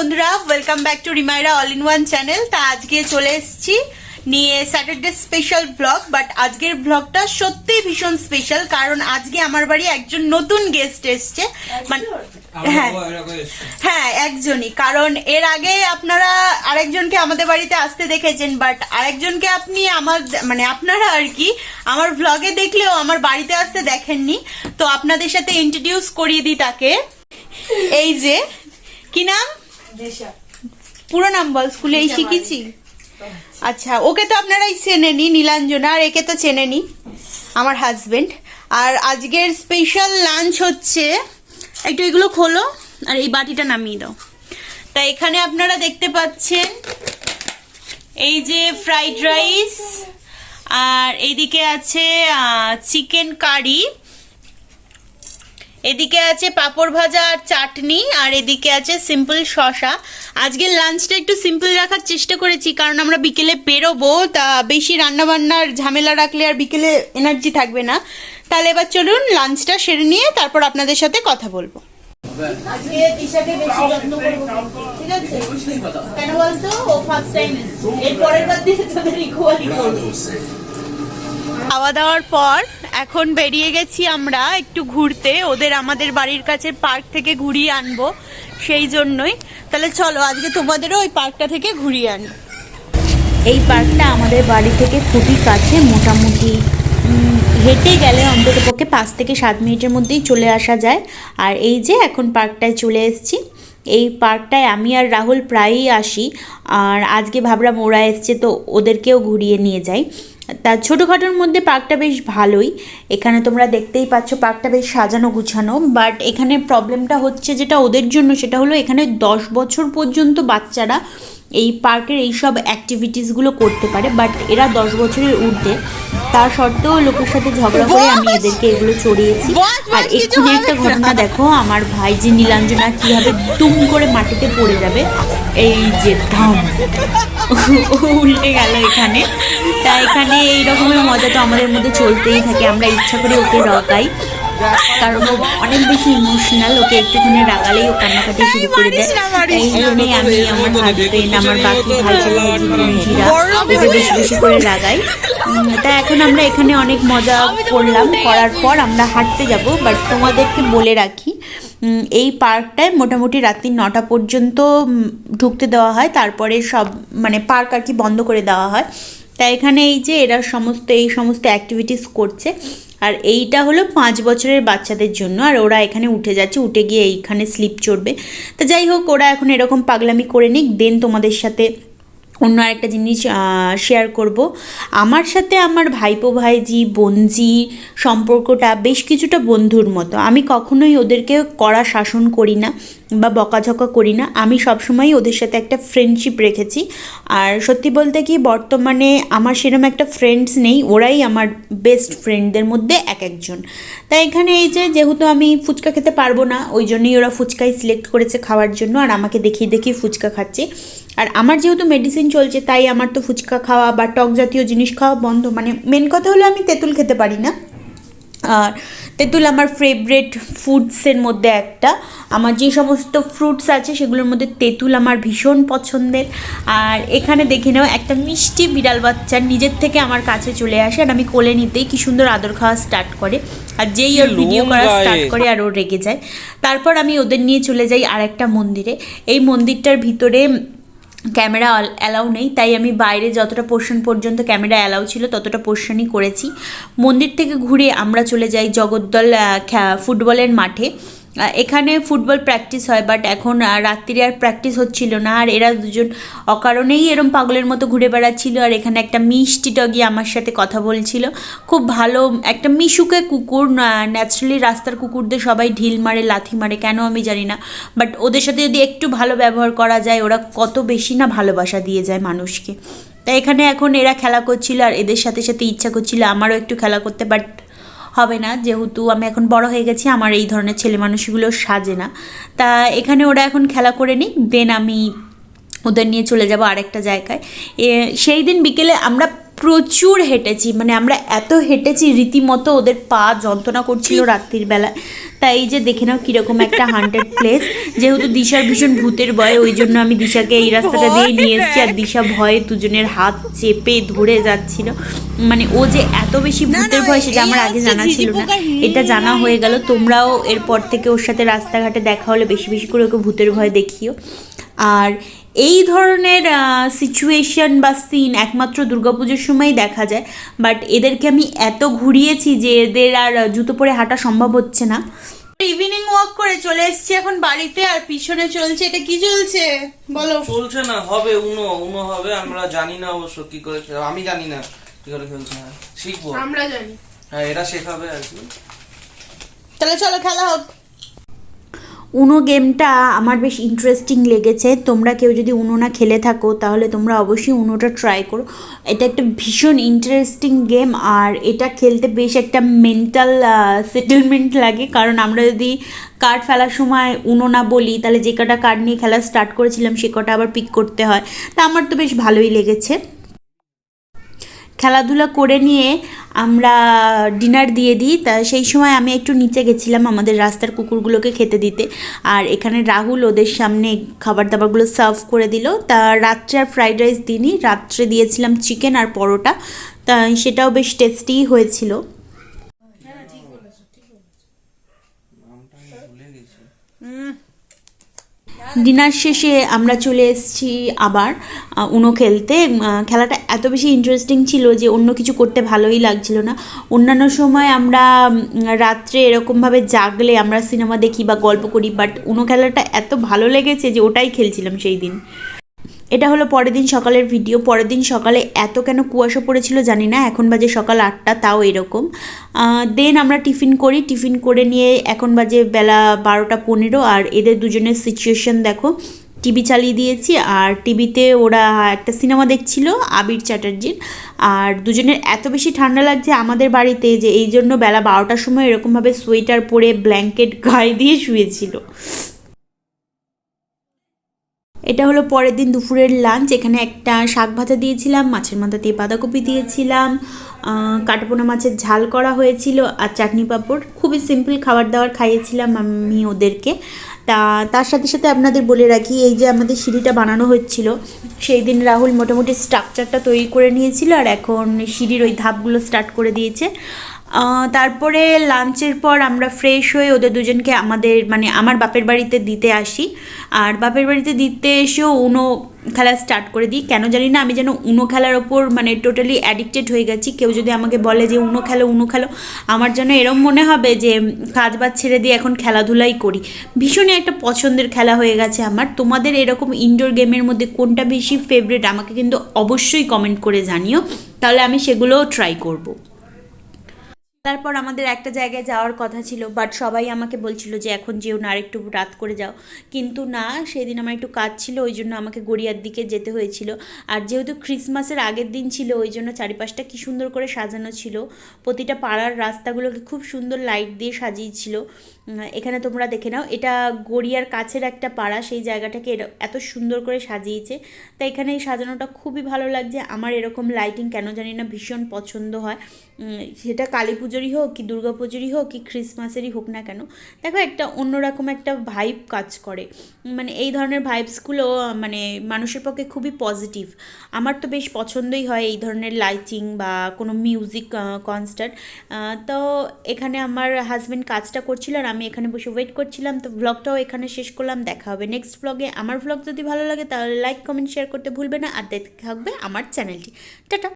বন্ধুরা welcome back to Rimaira all in one channel তা আজকে চলে এসেছি নিয়ে স্যাটারডে স্পেশাল ব্লগ বাট আজকের ব্লগটা সত্যি ভীষণ স্পেশাল কারণ আজকে আমার বাড়ি একজন নতুন গেস্ট এসছে। মানে হ্যাঁ। হ্যাঁ একজনই। কারণ এর আগে আপনারা আরেকজনকে আমাদের বাড়িতে আসতে দেখেছেন বাট আরেকজনকে আপনি আমার মানে আপনারা আর কি আমার ব্লগে দেখলেও আমার বাড়িতে আসতে দেখেননি। তো আপনাদের সাথে ইন্ট্রোডিউস করিয়ে দিই তাকে। এই যে কি নাম? পুরো নাম বল স্কুলে এই শিখেছি? আচ্ছা ওকে তো আপনারাই চেনেনি নীলাঞ্জনা আর একে তো চেনেনি আমার হাজবেন্ড আর আজকের স্পেশাল লাঞ্চ হচ্ছে একটু এগুলো খোলো আর এই বাটিটা নামিয়ে দাও। তা এখানে আপনারা দেখতে পাচ্ছেন এই যে ফ্রাইড রাইস আর এইদিকে আছে চিকেন কারি এদিকে আছে পাঁপড় ভাজা আর চাটনি, আর এদিকে আছে সিম্পল শশা আজকের লাঞ্চটা একটু সিম্পল রাখার চেষ্টা করেছি, কারণ আমরা বিকেলে বেরোবো, তা বেশি রান্নাবান্নার ঝামেলা রাখলে আর বিকেলে এনার্জি থাকবে না। তাহলে এবার চলুন লাঞ্চটা সেরে নিয়ে তারপর আপনাদের সাথে কথা বলব। আজকে ঠিক আছে? কেন বলতো? ও ফার্স্ট টাইম এর পরের বার দিয়ে তোদের ইকুয়ালি করব। খাওয়া দাওয়ার পর এখন বেরিয়ে গেছি আমরা একটু ঘুরতে। ওদের আমাদের বাড়ির কাছে পার্ক থেকে ঘুরিয়ে আনব, সেই জন্যই। তাহলে চলো, আজকে তোমাদেরও ওই পার্কটা থেকে ঘুরিয়ে আনি। এই পার্কটা আমাদের বাড়ি থেকে খুবই কাছে, মোটামুটি হেঁটে গেলে অন্তত পক্ষে পাঁচ থেকে সাত মিনিটের মধ্যেই চলে আসা যায়। আর এই যে এখন পার্কটায় চলে এসেছি, এই পার্কটায় আমি আর রাহুল প্রায়ই আসি। আর আজকে ভাবলাম ওরা এসছে, তো ওদেরকেও ঘুরিয়ে নিয়ে যাই। তা ছোটোখাটোর মধ্যে পার্কটা বেশ ভালোই। এখানে তোমরা দেখতেই পাচ্ছ পার্কটা বেশ সাজানো গুছানো বাট এখানে প্রবলেমটা হচ্ছে যেটা ওদের জন্য, সেটা হলো এখানে দশ বছর পর্যন্ত বাচ্চারা এই পার্কের এইসব অ্যাক্টিভিটিসগুলো করতে পারে বাট এরা দশ বছরের ঊর্ধ্বে। তা সত্ত্বেও লোকের সাথে ঝগড়া করে আমি এদেরকে এগুলো চড়িয়েছি। আর এক্ষুনি একটা ঘটনা দেখো আমার ভাই যে নীলাঞ্জনা কীভাবে দুম করে মাটিতে পড়ে যাবে এই যে ধাম। উল্টে গেল এখানে। তা এখানে এই রকমের মজা তো আমাদের মধ্যে চলতেই থাকে আমরা ইচ্ছা করে ওকে রকাই কারণ অনেক বেশি ইমোশনাল ওকে একটুখানি রাগালেই ও কান্নাকাটি শুরু করে দেয়। এই জন্যই আমি আমার হাজবেন্ড আমার বাকি ভাই ভাই ওকে বেশি বেশি করে লাগাই তা এখন আমরা এখানে অনেক মজা করলাম। করার পর আমরা হাঁটতে যাব বাট তোমাদেরকে বলে রাখি এই পার্কটায় মোটামুটি রাত্রি নটা পর্যন্ত ঢুকতে দেওয়া হয়। তারপরে সব মানে পার্ক আর কি বন্ধ করে দেওয়া হয়। তা এখানে এই যে এরা সমস্ত এই সমস্ত অ্যাক্টিভিটিস করছে। আর এইটা হলো পাঁচ বছরের বাচ্চাদের জন্য, আর ওরা এখানে উঠে যাচ্ছে, উঠে গিয়ে এইখানে স্লিপ চড়বে। তা যাই হোক, ওরা এখন এরকম পাগলামি করে নিক দেন তোমাদের সাথে অন্য আরেকটা জিনিস শেয়ার করব। আমার সাথে আমার ভাইপো ভাইজি, বোনজি সম্পর্কটা বেশ কিছুটা বন্ধুর মতো। আমি কখনোই ওদেরকে কড়া শাসন করি না বা বকাঝকা করি না। আমি সবসময় ওদের সাথে একটা ফ্রেন্ডশিপ রেখেছি। আর সত্যি বলতে কি, বর্তমানে আমার সেরকম একটা ফ্রেন্ডস নেই। ওরাই আমার বেস্ট ফ্রেন্ডদের মধ্যে এক একজন। তাই এখানে এই যে, যেহেতু আমি ফুচকা খেতে পারব না, ওই জন্যই ওরা ফুচকাই সিলেক্ট করেছে খাওয়ার জন্য। আর আমাকে দেখিয়ে দেখিয়ে ফুচকা খাচ্ছে। আর আমার যেহেতু মেডিসিন চলছে তাই আমার তো ফুচকা খাওয়া বা টক জাতীয় জিনিস খাওয়া বন্ধ। মানে মেন কথা হলো আমি তেঁতুল খেতে পারি না। আর তেঁতুল আমার ফেভারেট ফুডসের মধ্যে একটা। আমার যে সমস্ত ফ্রুটস আছে সেগুলোর মধ্যে তেঁতুল আমার ভীষণ পছন্দের। আর এখানে দেখে নাও একটা মিষ্টি বিড়াল বাচ্চা নিজের থেকে আমার কাছে চলে আসে আর আমি কোলে নিতেই কি সুন্দর আদর খাওয়া স্টার্ট করে। আর যেই ওর ভিডিও করা স্টার্ট করে আর ও রেগে যায়। তারপর আমি ওদের নিয়ে চলে যাই আর একটা মন্দিরে। এই মন্দিরটার ভিতরে ক্যামেরা অ্যালাউ নেই, তাই আমি বাইরে যতটা পোর্শন পর্যন্ত ক্যামেরা অ্যালাউ ছিল ততটা পোর্শনই করেছি। মন্দির থেকে ঘুরে আমরা চলে যাই জগদ্দল ফুটবলের মাঠে। এখানে ফুটবল প্র্যাকটিস হয় বাট এখন রাত্রিরে আর প্র্যাকটিস হচ্ছিল না, আর এরা দুজন অকারণেই এরম পাগলের মতো ঘুরে বেড়াচ্ছিল, আর এখানে একটা মিষ্টি ডগি আমার সাথে কথা বলছিল। খুব ভালো, একটা মিশুকে কুকুর ন্যাচারালি রাস্তার কুকুরদের সবাই ঢিল মারে, লাথি মারে, কেন আমি জানি না। বাট ওদের সাথে যদি একটু ভালো ব্যবহার করা যায়, ওরা কত বেশি না ভালোবাসা দিয়ে যায় মানুষকে। তাই এখানে এখন এরা খেলা করছিল, আর এদের সাথে সাথে ইচ্ছা করছিল, আমারও একটু খেলা করতে বাট হবে না। যেহেতু আমি এখন বড় হয়ে গেছি, আমার এই ধরনের ছেলে মানুষগুলো সাজে না। তা এখানে ওরা এখন খেলা করে নিক দেন আমি ওদের নিয়ে চলে যাব আরেকটা জায়গায়। সেই দিন বিকেলে আমরা প্রচুর হেঁটেছি মানে আমরা এত হেঁটেছি রীতিমতো ওদের পা যন্ত্রণা করছিল রাত্রির বেলা। তাই এই যে দেখে নাও কীরকম একটা হান্টেড প্লেস যেহেতু দিশার ভীষণ ভূতের ভয় ওই জন্য আমি দিশাকে এই রাস্তাটা দিয়ে নিয়ে এসেছি। আর দিশা ভয়ে দুজনের হাত চেপে ধরে যাচ্ছিল। মানে ও যে এত বেশি ভূতের ভয় সেটা আমার আগে জানা ছিল না। এটা জানা হয়ে গেল। তোমরাও এরপর থেকে ওর সাথে রাস্তাঘাটে দেখা হলে বেশি বেশি করে ওকে ভূতের ভয় দেখিও। আর এই ধরনের সিচুয়েশন বা সিন একমাত্র দুর্গাপুজোর সময়ই দেখা যায় বাট এদেরকে আমি এত ঘুরিয়েছি যে এদের আর জুতো পরে হাঁটা সম্ভব হচ্ছে না। ইভিনিং ওয়াক করে চলে এসেছি এখন বাড়িতে আর পিছনে চলছে এটা কি চলছে? বলো। চলছে না হবে উনো উনো হবে আমরা জানি না অবশ্য কি করে আমি জানি না কি করে খেলছে হ্যাঁ শিখব। আমরা জানি। হ্যাঁ এরা শেখাবে আর কি। তাহলে চলো খেলা হোক। উনো গেমটা আমার বেশ ইন্টারেস্টিং লেগেছে। তোমরা কেউ যদি উনো না খেলে থাকো, তাহলে তোমরা অবশ্যই উনোটা ট্রাই করো। এটা একটা ভীষণ ইন্টারেস্টিং গেম আর এটা খেলতে বেশ একটা মেন্টাল সেটেলমেন্ট লাগে। কারণ আমরা যদি কার্ড ফেলার সময় উনো না বলি, তাহলে যে কটা কার্ড নিয়ে খেলা স্টার্ট করেছিলাম, সে কটা আবার পিক করতে হয়। তা আমার তো বেশ ভালোই লেগেছে। খেলাধুলা করে নিয়ে আমরা ডিনার দিয়ে দিই। তা সেই সময় আমি একটু নিচে গেছিলাম আমাদের রাস্তার কুকুরগুলোকে খেতে দিতে। আর এখানে রাহুল ওদের সামনে খাবার দাবারগুলো সার্ভ করে দিল। তা রাত্রে আর ফ্রাইড রাইস দিনই রাত্রে দিয়েছিলাম চিকেন আর পরোটা। তা সেটাও বেশ টেস্টিই হয়েছিল ভুলে গেছি ডিনার শেষে আমরা চলে এসেছি আবার উনো খেলতে। খেলাটা এত বেশি ইন্টারেস্টিং ছিল যে অন্য কিছু করতে ভালোই লাগছিল না। অন্যান্য সময় আমরা রাত্রে এরকমভাবে জাগলে আমরা সিনেমা দেখি বা গল্প করি বাট উনো খেলাটা এত ভালো লেগেছে যে ওটাই খেলছিলাম সেই দিন। এটা হলো পরের দিন সকালের ভিডিও পরের দিন সকালে এত কেন কুয়াশা পড়েছিল জানি না, এখন বাজে সকাল আটটা, তাও এরকম। দেন আমরা টিফিন করি, টিফিন করে নিয়ে এখন বাজে বেলা বারোটা পনেরো, আর এদের দুজনের সিচুয়েশন দেখো। টিভি চালিয়ে দিয়েছি, আর টিভিতে ওরা একটা সিনেমা দেখছিল, আবির চ্যাটার্জির। আর দুজনের এত বেশি ঠান্ডা লাগছে আমাদের বাড়িতে যে এই জন্য বেলা বারোটার সময় এরকমভাবে সোয়েটার পরে ব্ল্যাঙ্কেট গায়ে দিয়ে শুয়েছিল। এটা হলো পরের দিন দুপুরের লাঞ্চ এখানে একটা শাক ভাজা দিয়েছিলাম, মাছের মাথা দিয়ে বাঁধাকপি দিয়েছিলাম কাটাপোনা মাছের ঝাল করা হয়েছিল আর চাটনি পাঁপড়। খুবই সিম্পল খাবার দাবার খাইয়েছিলাম আমি ওদেরকে। তা, তার সাথে সাথে আপনাদের বলে রাখি, এই যে আমাদের সিঁড়িটা বানানো হচ্ছিল, সেই দিন রাহুল মোটামুটি স্ট্রাকচারটা তৈরি করে নিয়েছিল আর এখন সিঁড়ির ওই ধাপগুলো স্টার্ট করে দিয়েছে। তারপরে লাঞ্চের পর আমরা ফ্রেশ হয়ে ওদের দুজনকে আমাদের মানে আমার বাপের বাড়িতে দিতে আসি। আর বাপের বাড়িতে দিতে এসেও উনো খেলা স্টার্ট করে দিই। কেন জানি না, আমি যেন উনো খেলার ওপর মানে টোটালি অ্যাডিক্টেড হয়ে গেছি। কেউ যদি আমাকে বলে যে উনো খেলো উনো খেলো, আমার যেন এরম মনে হবে যে কাজ বাজ ছেড়ে দিয়ে এখন খেলাধুলাই করি। ভীষণই একটা পছন্দের খেলা হয়ে গেছে আমার। তোমাদের এরকম ইনডোর গেমের মধ্যে কোনটা বেশি ফেভারিট আমাকে কিন্তু অবশ্যই কমেন্ট করে জানিও। তাহলে আমি সেগুলোও ট্রাই করব। তারপর আমাদের একটা জায়গায় যাওয়ার কথা ছিল বাট সবাই আমাকে বলছিল যে এখন যেও না, আরেকটু রাত করে যাও। কিন্তু না, সেদিন আমার একটু কাজ ছিল, ওই জন্য আমাকে গড়িয়ার দিকে যেতে হয়েছিল। আর যেহেতু ক্রিসমাসের আগের দিন ছিল, ওই জন্য চারিপাশটা কী সুন্দর করে সাজানো ছিল। প্রতিটা পাড়ার রাস্তাগুলোকে খুব সুন্দর লাইট দিয়ে সাজিয়েছিল। এখানে তোমরা দেখে নাও, এটা গড়িয়ার কাছের একটা পাড়া, সেই জায়গাটাকে এত সুন্দর করে সাজিয়েছে। তাই এখানে এই সাজানোটা খুবই ভালো লাগছে। আমার এরকম লাইটিং কেন জানি না ভীষণ পছন্দ হয়। সেটা কালী পুজোরই হোক কি দুর্গা পুজোরই হোক কি ক্রিসমাসেরই হোক না কেন, দেখো একটা অন্যরকম একটা ভাইব কাজ করে। মানে এই ধরনের ভাইবসগুলো মানে মানুষের পক্ষে খুবই পজিটিভ আমার তো বেশ পছন্দই হয় এই ধরনের লাইটিং বা কোনো মিউজিক কনসার্ট তো এখানে আমার হাজব্যান্ড কাজটা করছিল আর আমি এখানে বসে ওয়েট করছিলাম, তো ব্লগটাও এখানে শেষ করলাম, দেখা হবে নেক্সট ব্লগে আমার ব্লগ যদি ভালো লাগে, তাহলে লাইক কমেন্ট শেয়ার করতে ভুলবে না। আর দেখতে থাকবে আমার চ্যানেলটি টাটা!